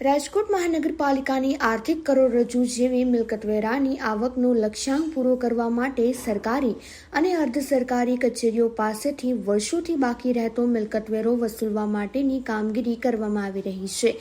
રાજકોટ મહાનગરપાલિકાની આર્થિક કરોડરજ્જુ જેવી મિલકતવેરાની આવકનો લક્ષ્યાંક પૂરો કરવા માટે સરકારી અને અર્ધ સરકારી કચેરીઓ પાસેથી વર્ષોથી બાકી રહેતો મિલકતવેરો વસૂલવા માટેની કામગીરી કરવામાં આવી રહી છે.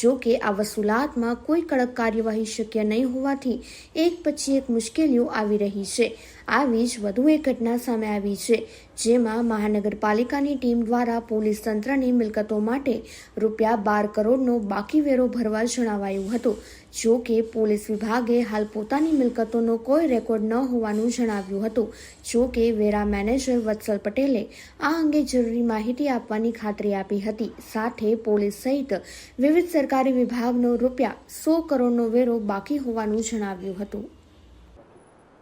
જો કે આ વસૂલાતમાં કોઈ કડક કાર્યવાહી શક્ય નહીં હોવાથી એક પછી એક મુશ્કેલીઓ આવી રહી છે. આવી જ વધુ એક ઘટના સામે આવી છે, જેમાં મહાનગરપાલિકાની ટીમ દ્વારા પોલીસ તંત્રની મિલકતો માટે રૂપિયા બાર કરોડનો બાકી વેરો ભરવા જણાવાયું હતું. જો કે પોલીસ વિભાગે હાલ પોતાની મિલકતોનો કોઈ રેકોર્ડ ન હોવાનું જણાવ્યું હતું. જો કે વેરા મેનેજર વત્સલ પટેલે આ અંગે જરૂરી માહિતી આપવાની ખાતરી આપી હતી. સાથે પોલીસ સહિત વિવિધ સરકારી વિભાગનો રૂપિયા સો કરોડનો વેરો બાકી હોવાનું જણાવ્યું હતું.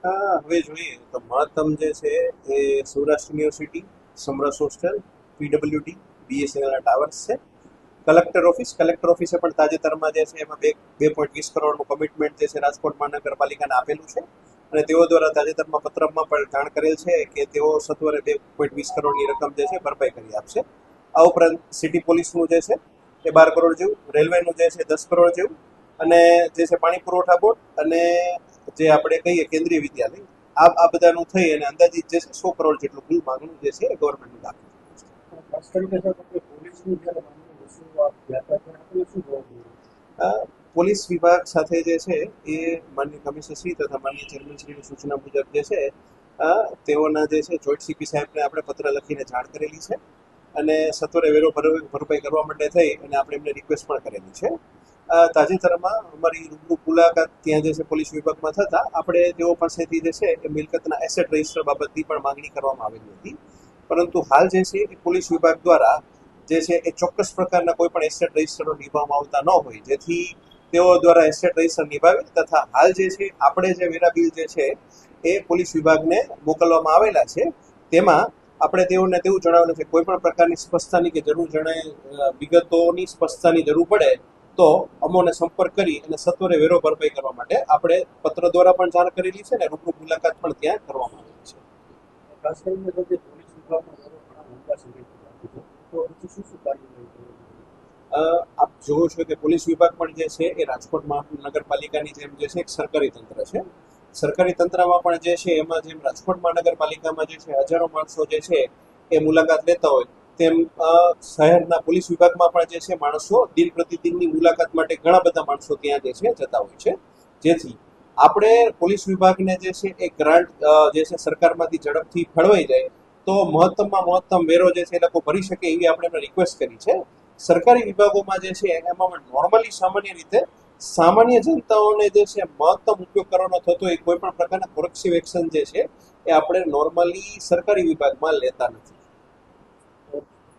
હા, હવે જોઈએ. તો મહત્તમ જે છે એ Saurashtra university Samras hostel PWD બીએસએનએલના towers છે. કલેક્ટર ઓફિસ કલેક્ટર ઓફિસે પણ તાજેતરમાં જે છે એમાં બે બે પોઈન્ટ વીસ કરોડનું કમિટમેન્ટ જે છે રાજકોટ મહાનગરપાલિકાને આપેલું છે. અને તેઓ દ્વારા તાજેતરમાં પત્રમાં પણ જાણ કરેલ છે કે તેઓ સત્વરે બે પોઈન્ટ વીસ કરોડની રકમ જે છે ભરપાઈ કરી આપશે. આ ઉપરાંત સિટી પોલીસનું જે છે એ બાર કરોડ જેવું રેલવેનું જે છે દસ કરોડ જેવું. અને જે છે પાણી પુરવઠા બોર્ડ અને જે આપણે કહીએ કેન્દ્રીય વિદ્યાલય આ આ બધાનું થઈ અને અંદાજિત જે સો કરોડ જેટલું કુલ માંગણું જે છે એ ગવર્મેન્ટનું દાખલ ખાસ કરીને પોલીસ વિભાગ સાથે જે છે એ માન્ય કમિશનરશ્રી તથા માન્ય ચેરમેનશ્રીની સૂચના મુજબ જે છે તેઓના જે છે જોઈન્ટ સીપી સાહેબને આપણે પત્ર લખીને જાણ કરેલી છે અને સત્વરે વેરો ભર- ભરપાઈ કરવા માટે થઈ અને આપણે એમને રિક્વેસ્ટ પણ કરેલી છે. તાજેતરમાં અમારી રૂબરૂ મુલાકાત ત્યાં જે છે પોલીસ વિભાગમાં થતા આપણે તેઓ પાસેથી જે છે એ મિલકતના એસેટ રજિસ્ટર બાબતની પણ માંગણી કરવામાં આવેલી હતી. પરંતુ હાલ જે છે એ પોલીસ વિભાગ દ્વારા જે છે એ ચોક્કસ પ્રકારના કોઈ પણ એસેટ રજિસ્ટરો નિભાવવામાં આવતા ન હોય. જેથી તેઓ દ્વારા એસેટ રજિસ્ટર નિભાવે તથા હાલ જે છે આપણે જે વેરા બિલ જે છે એ પોલીસ વિભાગને મોકલવામાં આવેલા છે, તેમાં આપણે તેઓને તેવું જણાવેલું છે કોઈ પણ પ્રકારની સ્પષ્ટતાની કે જરૂર જણાય વિગતોની સ્પષ્ટતાની જરૂર પડે તો અમોને સંપર્ક કરી અને સત્વરે વેરો ભરપાઈ કરવા માટે આપણે પત્ર દ્વારા પણ જાણ કરેલી છે અને રૂબરૂ મુલાકાત પણ ત્યાં કરવામાં આવેલી છે. ખાસ કરીને જો પોલીસ અ, આપ જોવો છો કે પોલીસ વિભાગ પણ જે છે એ રાજકોટ મહાનગરપાલિકાની જેમ જે છે એક સરકારી તંત્ર છે. સરકારી તંત્રમાં પણ જે છે એમાં જેમ રાજકોટ મહાનગરપાલિકામાં જે છે હજારો માણસો જે છે એ મુલાકાત લેતા હોય તેમ શહેરના પોલીસ વિભાગમાં પણ જે છે માણસો દિન પ્રતિદિનની મુલાકાત માટે ઘણા બધા માણસો ત્યાં જે છે જતા હોય છે. જેથી આપણે પોલીસ વિભાગને જે છે એ ગ્રાન્ટ જે છે સરકારમાંથી ઝડપથી ફળવાઈ જાય, તો મહત્તમમાં મહત્તમ વેરો જે છે એ લોકો ભરી શકે એવી આપણે એમને રિક્વેસ્ટ કરી છે. સરકારી વિભાગોમાં જે છે એમાં નોર્મલી સામાન્ય રીતે સામાન્ય જનતાઓને જે છે મહત્તમ ઉપયોગ કરવાનો થતો એ કોઈ પણ પ્રકારના કોરેક્સિવ એક્શન જે છે એ આપણે નોર્મલી સરકારી વિભાગમાં લેતા નથી.